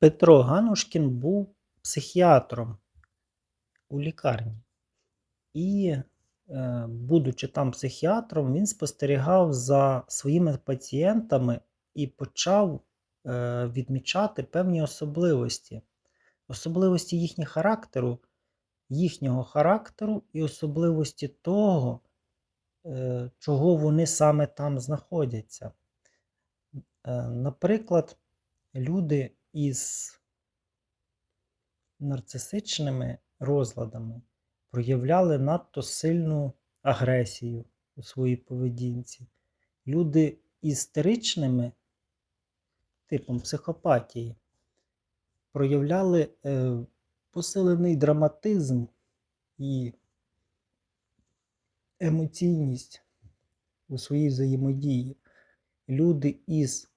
Петро Ганушкін був психіатром у лікарні. І, е, будучи там психіатром, він спостерігав за своїми пацієнтами і почав е, відмічати певні особливості. Особливості їхнього характеру, їхнього характеру і особливості того, е, чого вони саме там знаходяться. Наприклад, люди із нарцисичними розладами проявляли надто сильну агресію у своїй поведінці. Люди істеричними типом психопатії проявляли е, посилений драматизм і емоційність у своїй взаємодії. Люди із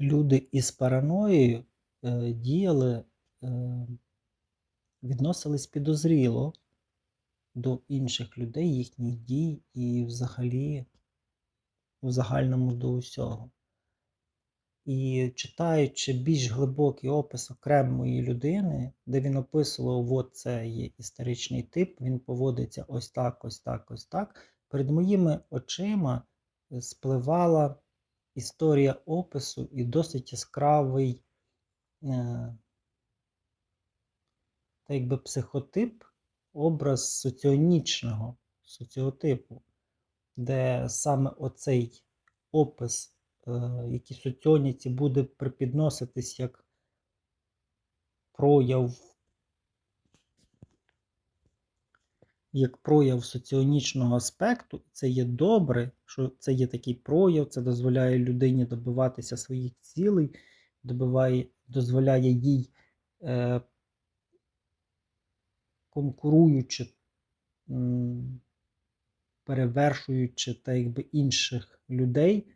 люди із параноєю е, діяли, е, відносились підозріло до інших людей, їхніх дій і взагалі в загальному до усього. І читаючи більш глибокий опис окремої людини, де він описував, от це є історичний тип, він поводиться ось так, ось так, ось так. Перед моїми очима е, спливала історія опису і досить яскравий е, та якби психотип, образ соціонічного соціотипу, де саме оцей опис, е, який соціоніці буде припідноситись як прояв як прояв соціонічного аспекту, це є добре, що це є такий прояв, це дозволяє людині добиватися своїх цілей, добиває, дозволяє їй, е, конкуруючи, перевершуючи та якби інших людей,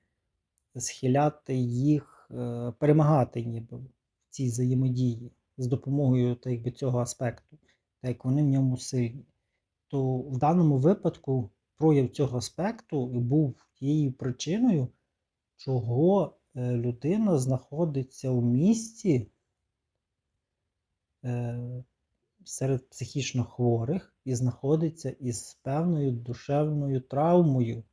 схиляти їх, е, перемагати ніби в цій взаємодії з допомогою та якби цього аспекту, так як вони в ньому сильні то в даному випадку прояв цього аспекту був тією причиною, чого е, людина знаходиться у місці е, серед психічно хворих і знаходиться із певною душевною травмою.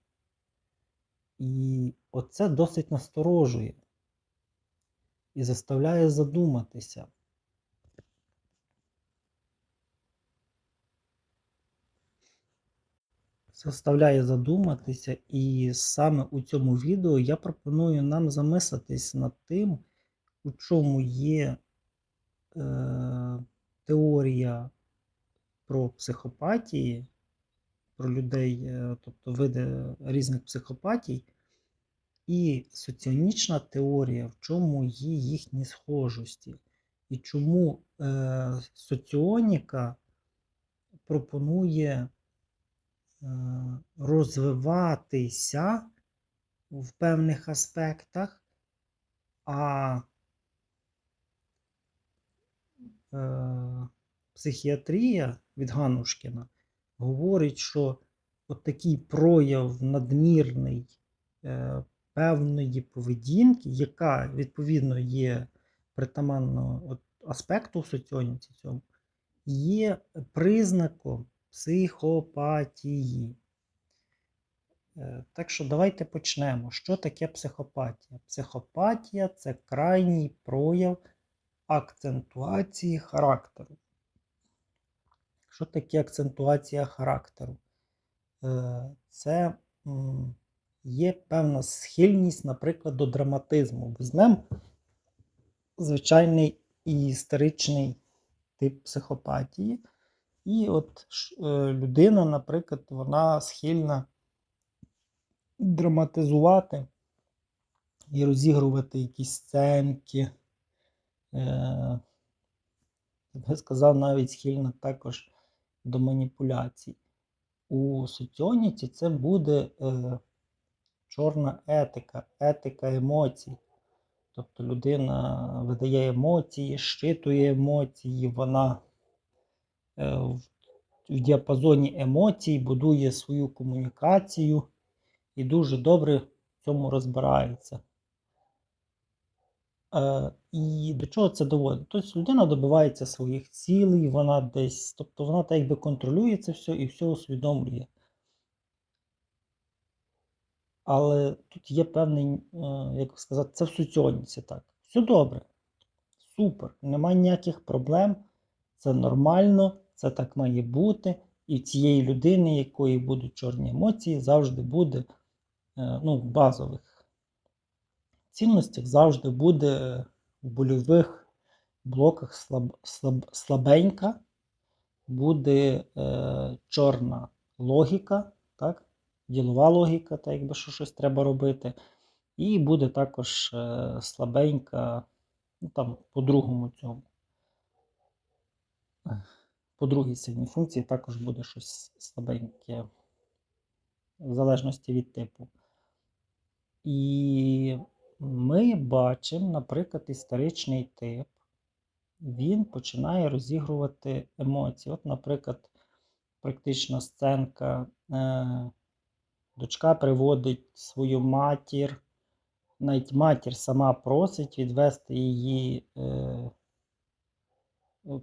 І оце досить насторожує і заставляє задуматися. Заставляє задуматися, і саме у цьому відео я пропоную нам замислитись над тим, у чому є е, теорія про психопатії, про людей, е, тобто види різних психопатій, і соціонічна теорія, в чому є їхні схожості, і чому е, соціоніка пропонує розвиватися в певних аспектах, а е, психіатрія від Ганушкіна говорить, що от такий прояв надмірний е, певної поведінки, яка відповідно є притаманно аспекту в соціоніці цьому, є признаком психопатії. Е, так що давайте почнемо. Що таке психопатія? Психопатія це крайній прояв акцентуації характеру. Що таке акцентуація характеру? Е, це є певна схильність, наприклад, до драматизму. Візьмемо звичайний історичний тип психопатії. І от е, людина, наприклад, вона схильна драматизувати і розігрувати якісь сценки. Е, я сказав, навіть схильна також до маніпуляцій. У соціоніці це буде е, чорна етика, етика емоцій. Тобто людина видає емоції, щитує емоції, вона в діапазоні емоцій, будує свою комунікацію і дуже добре в цьому розбирається. Е, і до чого це доводить? Тобто людина добивається своїх цілей, вона десь, тобто вона так якби контролює це все і все усвідомлює. Але тут є певний, е, як сказати, це в соціоніці так. Все добре, супер, немає ніяких проблем, це нормально, це так має бути. І цієї людини, якої будуть чорні емоції, завжди буде е, ну, в базових цінностях, завжди буде в больових блоках слаб, слаб, слабенька, буде е, чорна логіка, так? ділова логіка, так якби що щось треба робити. І буде також е, слабенька, ну там, по-другому цьому. По другій сильній функції також буде щось слабеньке, в залежності від типу. І ми бачимо, наприклад, історичний тип, він починає розігрувати емоції. От, наприклад, практична сценка. Е, Дочка приводить свою матір, навіть матір сама просить відвести її е,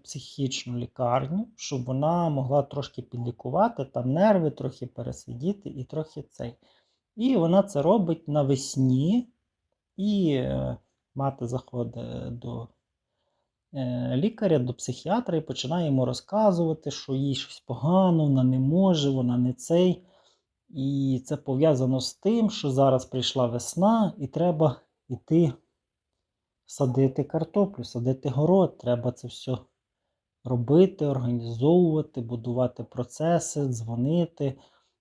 психічну лікарню, щоб вона могла трошки підлікувати, там нерви, трохи пересидіти і трохи цей. І вона це робить навесні, і е, мати заходить до е, лікаря, до психіатра і починає йому розказувати, що їй щось погано, вона не може, вона не цей. І це пов'язано з тим, що зараз прийшла весна, і треба йти садити картоплю, садити город. Треба це все робити, організовувати, будувати процеси, дзвонити,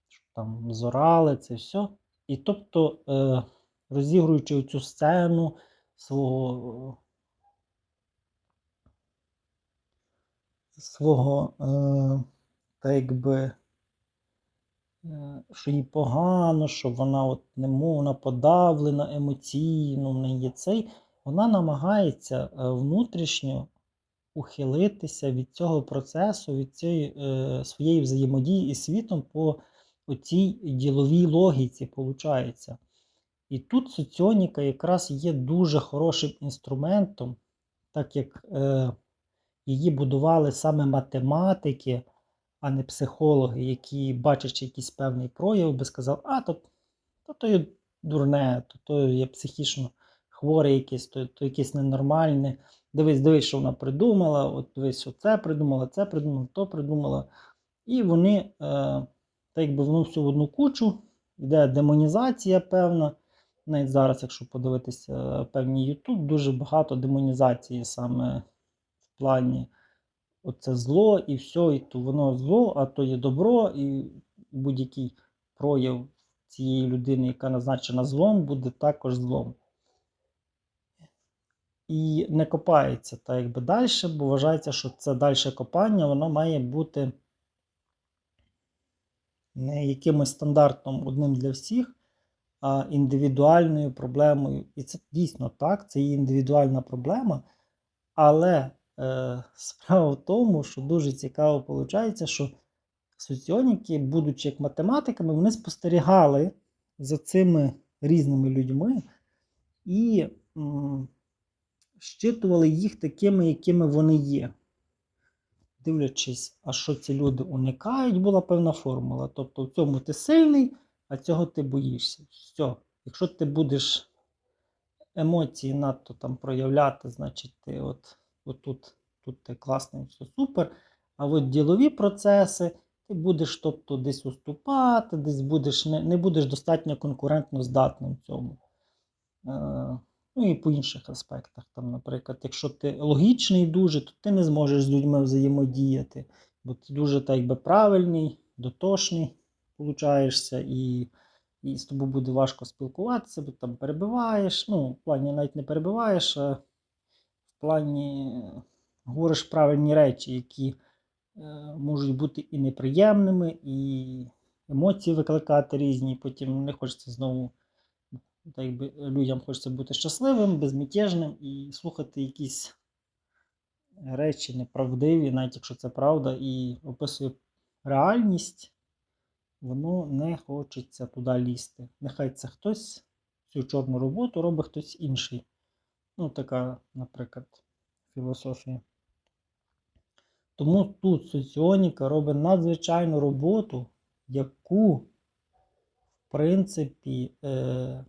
щоб там зорали це все. І тобто, е, розігруючи цю сцену свого свого е, так якби. Е, що їй погано, що вона от не вона подавлена емоційно, в неї цей, вона намагається внутрішньо ухилитися від цього процесу, від цієї е, своєї взаємодії із світом по цій діловій логіці, виходить. І тут соціоніка якраз є дуже хорошим інструментом, так як е, її будували саме математики а не психологи, які, бачачи якийсь певний прояв, би сказали, а то то, то є дурне, то то є психічно хворе якесь, то то якесь ненормальне. Дивись, дивись, що вона придумала, от дивись, що це придумала, це придумала, то придумала. І вони, е, так якби воно все в одну кучу, йде демонізація певна. Навіть зараз, якщо подивитися певні YouTube, дуже багато демонізації саме в плані оце зло і все, і то воно зло, а то є добро, і будь-який прояв цієї людини, яка назначена злом, буде також злом. І не копається так якби далі, бо вважається, що це далі копання, воно має бути не якимось стандартом одним для всіх, а індивідуальною проблемою. І це дійсно так, це є індивідуальна проблема, але Е, справа в тому, що дуже цікаво виходить, що соціоніки, будучи як математиками, вони спостерігали за цими різними людьми і щитували їх такими, якими вони є. Дивлячись, а що ці люди уникають, була певна формула. Тобто в цьому ти сильний, а цього ти боїшся. Все. Якщо ти будеш емоції надто там проявляти, значить ти от отут тут ти класний, все супер. А от ділові процеси, ти будеш тобто, десь уступати, десь будеш не не будеш достатньо конкурентно здатним в цьому. Е, Ну і по інших аспектах. Там, Наприклад, якщо ти логічний дуже, то ти не зможеш з людьми взаємодіяти, бо ти дуже так якби правильний, дотошний получаєшся, і і з тобою буде важко спілкуватися, бо там перебиваєш. Ну, в плані навіть не перебиваєш, а в плані говориш правильні речі, які е, можуть бути і неприємними, і емоції викликати різні. Потім не хочеться знову, так якби людям хочеться бути щасливим, безмятежним і слухати якісь речі неправдиві, навіть якщо це правда, і описує реальність, воно не хочеться туди лізти. Нехай це хтось цю чорну роботу робить хтось інший. Ну, така, наприклад, філософія. Тому тут соціоніка робить надзвичайну роботу, яку, в принципі, е,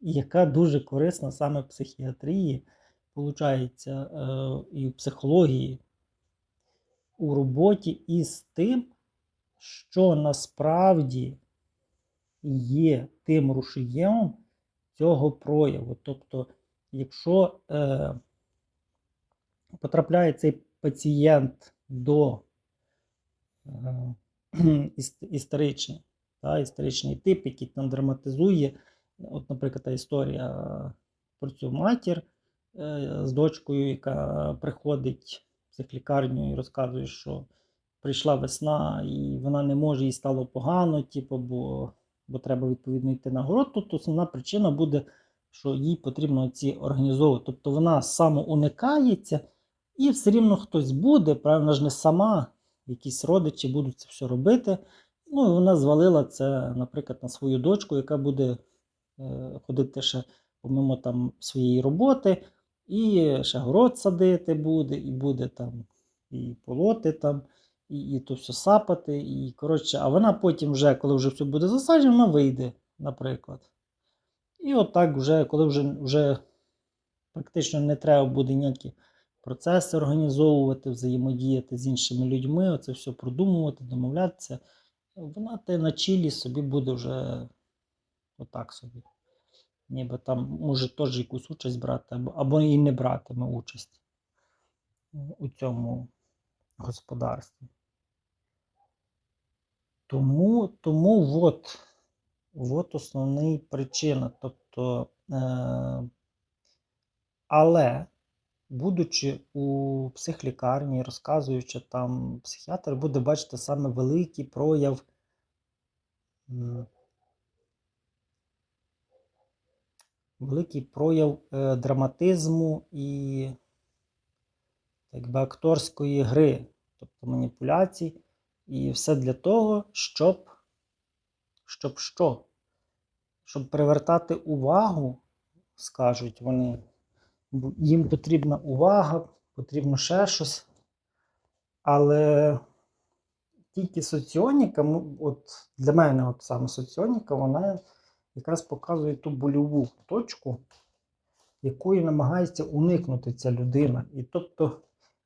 яка дуже корисна саме в психіатрії, получається, е, і в психології, у роботі із тим, що насправді є тим рушієм цього прояву. Тобто, якщо е, потрапляє цей пацієнт до е, історичний, та, історичний тип, який там драматизує, от, наприклад, та історія про цю матір е, з дочкою, яка приходить в психлікарню і розказує, що прийшла весна, і вона не може, їй стало погано, типу, бо, бо треба відповідно йти на город. Тут основна причина буде, що їй потрібно ці організовувати. Тобто вона самоуникається, і все рівно хтось буде, правильно ж не сама, якісь родичі будуть це все робити. Ну, і вона звалила це, наприклад, на свою дочку, яка буде ходити ще помимо там своєї роботи, і ще город садити буде, і буде там і полоти там, і, і то все сапати. І, коротше, а вона потім, вже, коли вже все буде засаджено, вона вийде, наприклад. І отак, вже, коли вже, вже практично не треба буде ніякі процеси організовувати, взаємодіяти з іншими людьми, оце все продумувати, домовлятися. Вона те на чілі собі буде вже отак собі. Ніби там може теж якусь участь брати, або, і не братиме участь у цьому господарстві. Тому, тому от, от основна причина. Тобто, е, але, будучи у психлікарні, розказуючи там, психіатр буде бачити саме великий прояв. м, Великий прояв е, драматизму і якби акторської гри, тобто маніпуляцій, і все для того, щоб, щоб що? Щоб привертати увагу, скажуть вони, їм потрібна увага, потрібно ще щось. Але тільки соціоніка, от для мене, от саме соціоніка, вона якраз показує ту больову точку, якої намагається уникнути ця людина. І тобто,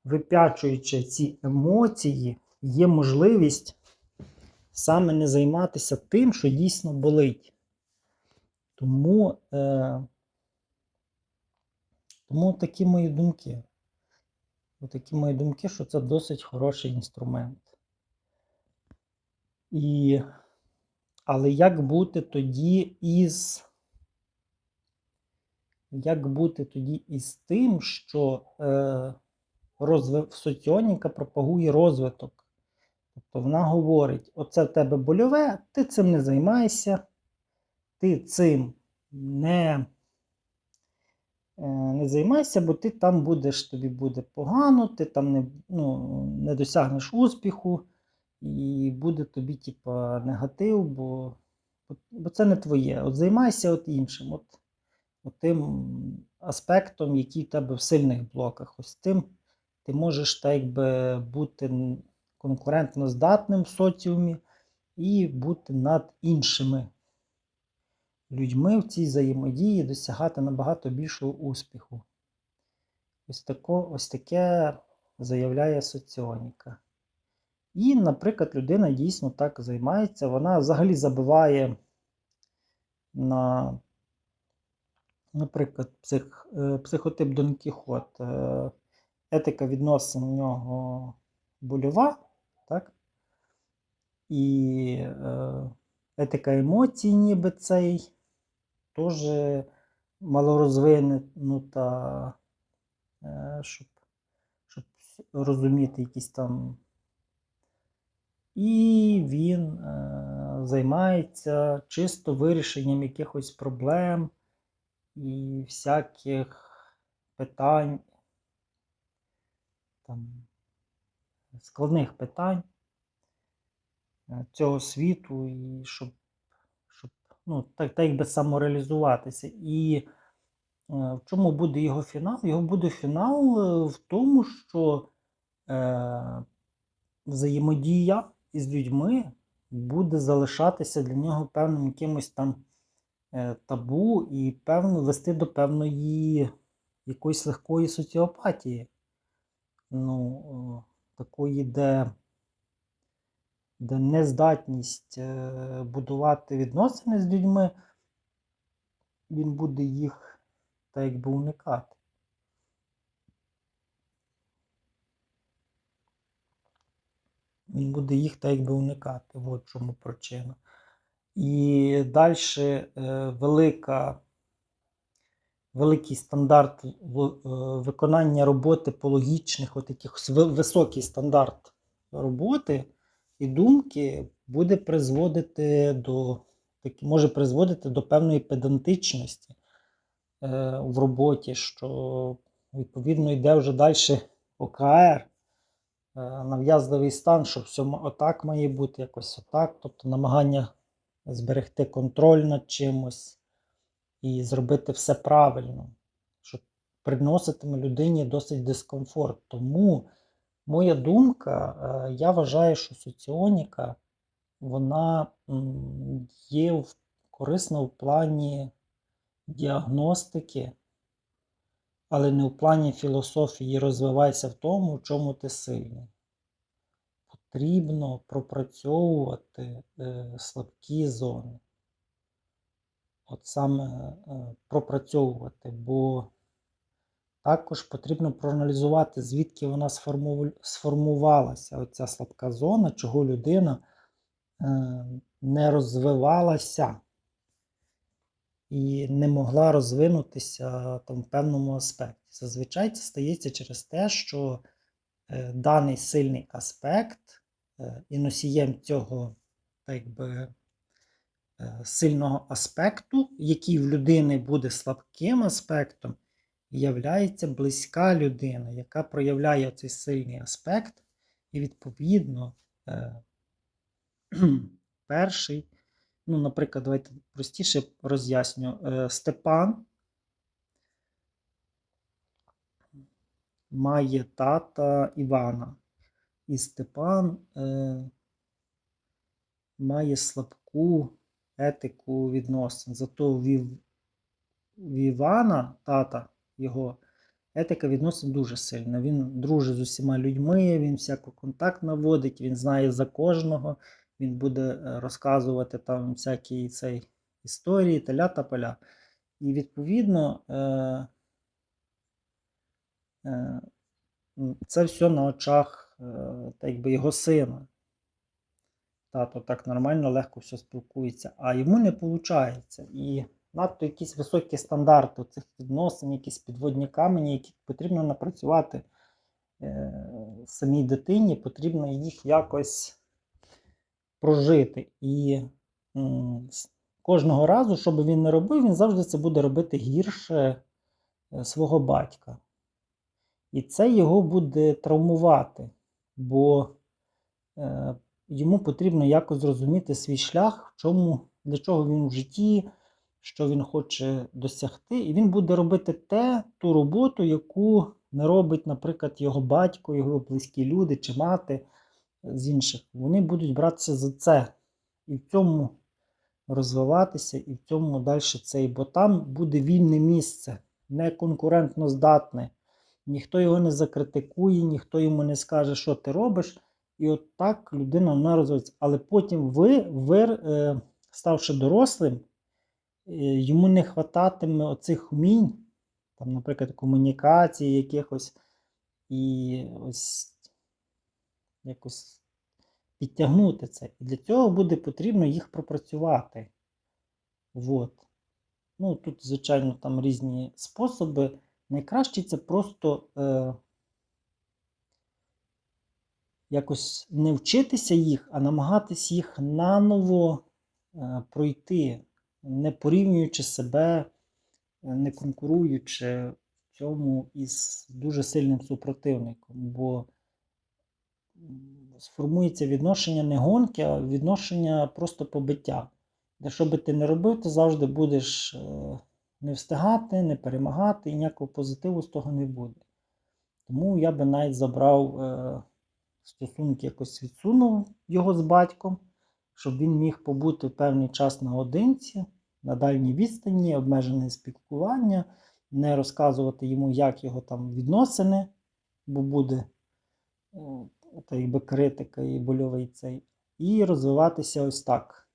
вип'ячуючи ці емоції, є можливість саме не займатися тим, що дійсно болить. Тому, е, тому такі мої думки. Такі мої думки, що це досить хороший інструмент. І, але як бути тоді із. Як бути тоді із тим, що е, розвив, соціоніка пропагує розвиток? Тобто вона говорить: оце в тебе больове, ти цим не займайся, ти цим не, е, не займайся, бо ти там будеш, тобі буде погано, ти там не, ну, не досягнеш успіху, і буде тобі, типа, негатив, бо, бо це не твоє. От займайся от іншим. От, от тим аспектом, який в тебе в сильних блоках. Ось тим ти можеш так якби бути конкурентно здатним в соціумі і бути над іншими людьми в цій взаємодії, досягати набагато більшого успіху. Ось, тако, ось таке заявляє соціоніка. І, наприклад, людина дійсно так займається, вона взагалі забиває на, наприклад, псих, е, психотип Дон Кіхот. Е, Етика відносин у нього больова, так? І е, етика емоцій, ніби цей, теж малорозвинута, щоб, щоб розуміти якісь там. І він е, займається чисто вирішенням якихось проблем і всяких питань, там, складних питань е, цього світу, і щоб, щоб ну, так, так якби самореалізуватися. І в чому буде його фінал? Його буде фінал е, в тому, що е, взаємодія із людьми буде залишатися для нього певним якимось там е, табу і певно вести до певної якоїсь легкої соціопатії. Ну, такої, де, де нездатність е, будувати відносини з людьми, він буде їх так якби уникати. Він буде їх так якби уникати. От чому причина. І далі е, велика, великий стандарт е, виконання роботи по логічних, от якихось високий стандарт роботи і думки буде призводити до може призводити до певної педантичності е, в роботі, що відповідно йде вже далі ОКР, нав'язливий стан, що все ма- отак має бути, якось отак, тобто намагання зберегти контроль над чимось і зробити все правильно, що приноситиме людині досить дискомфорт. Тому моя думка, е, я вважаю, що соціоніка вона є корисна в плані діагностики, але не в плані філософії розвивайся в тому, в чому ти сильний. Потрібно пропрацьовувати е, слабкі зони. От саме е, пропрацьовувати, бо також потрібно проаналізувати, звідки вона сформу- сформувалася, оця слабка зона, чого людина е, не розвивалася і не могла розвинутися там, в певному аспекті. Зазвичай це стається через те, що е, даний сильний аспект е, і носієм цього так якби, е, сильного аспекту, який в людини буде слабким аспектом, являється близька людина, яка проявляє цей сильний аспект, і відповідно е, перший, ну, наприклад, давайте простіше роз'ясню. Е, Степан має тата Івана, і Степан е, має слабку етику відносин. Зато в, Івана, тата його, етика відносин дуже сильна. Він дружить з усіма людьми, він всяко контакт наводить, він знає за кожного, він буде е, розказувати там всякі цей історії, теля та поля. І відповідно. Е, е, це все на очах так якби його сина. Тато так нормально, легко все спілкується, а йому не виходить. І надто якісь високі стандарти цих відносин, якісь підводні камені, які потрібно напрацювати самій дитині, потрібно їх якось прожити. І кожного разу, що би він не робив, він завжди це буде робити гірше е, свого батька. І це його буде травмувати, бо е, йому потрібно якось зрозуміти свій шлях, в чому, для чого він в житті, що він хоче досягти, і він буде робити те, ту роботу, яку не робить, наприклад, його батько, його близькі люди чи мати з інших. Вони будуть братися за це і в цьому розвиватися, і в цьому далі цей, бо там буде вільне місце, не конкурентно здатне. Ніхто його не закритикує, ніхто йому не скаже, що ти робиш. І от так людина вона розвивається. Але потім ви, ви е, ставши дорослим, е, йому не хвататиме оцих вмінь, там, наприклад, комунікації якихось, і ось якось підтягнути це. І для цього буде потрібно їх пропрацювати. Вот. Ну, тут, звичайно, там різні способи. Найкраще це просто е, якось не вчитися їх, а намагатись їх наново е, пройти, не порівнюючи себе, е, не конкуруючи в цьому із дуже сильним супротивником. Бо сформується відношення не гонки, а відношення просто побиття. Де що би ти не робив, ти завжди будеш е, не встигати, не перемагати, і ніякого позитиву з того не буде. Тому я би навіть забрав е, стосунки, якось відсунув його з батьком, щоб він міг побути певний час наодинці, на дальній відстані, обмежене спілкування, не розказувати йому, як його там відносини, бо буде е, та якби критика і больовий цей, і розвиватися ось так.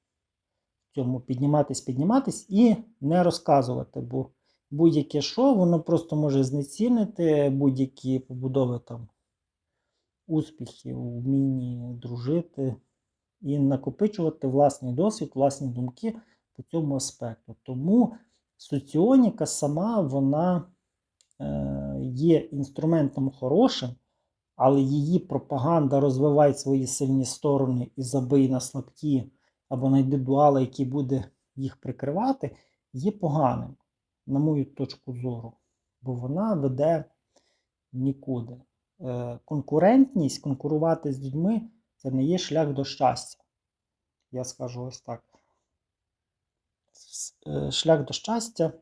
В цьому підніматись, підніматись і не розказувати, бо будь-яке шоу, воно просто може знецінити будь-які побудови там успіхів, вмінні дружити і накопичувати власний досвід, власні думки по цьому аспекту. Тому соціоніка сама вона е, є інструментом хорошим, але її пропаганда розвиває свої сильні сторони і забий на слабкі або знайди дуала, який буде їх прикривати, є поганим, на мою точку зору, бо вона веде нікуди. Е, конкурентність, конкурувати з людьми це не є шлях до щастя. Я скажу ось так. Е, Шлях до щастя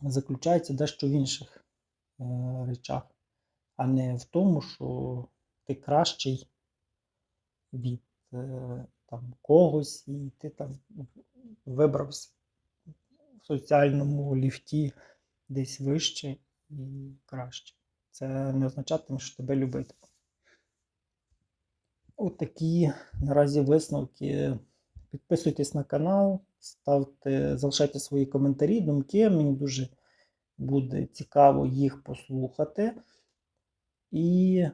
заключається дещо в інших е, речах, а не в тому, що ти кращий від е, там, когось, і ти там вибрався в соціальному ліфті десь вище і краще. Це не означатиме, що тебе любити. Отакі наразі висновки. Підписуйтесь на канал, ставте, залишайте свої коментарі, думки. Мені дуже буде цікаво їх послухати. І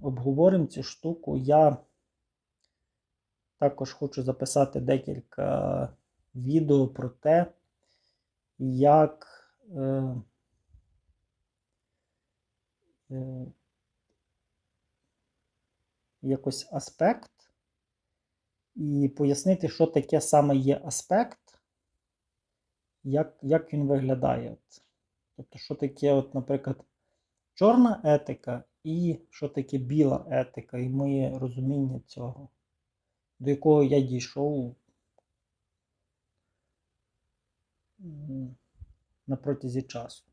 обговоримо цю штуку. Я також хочу записати декілька відео про те, як е, е, якось аспект і пояснити, що таке саме є аспект, як, як він виглядає. Тобто, що таке, от, наприклад, чорна етика і що таке біла етика, і моє розуміння цього, до якого я дійшов на протязі часу.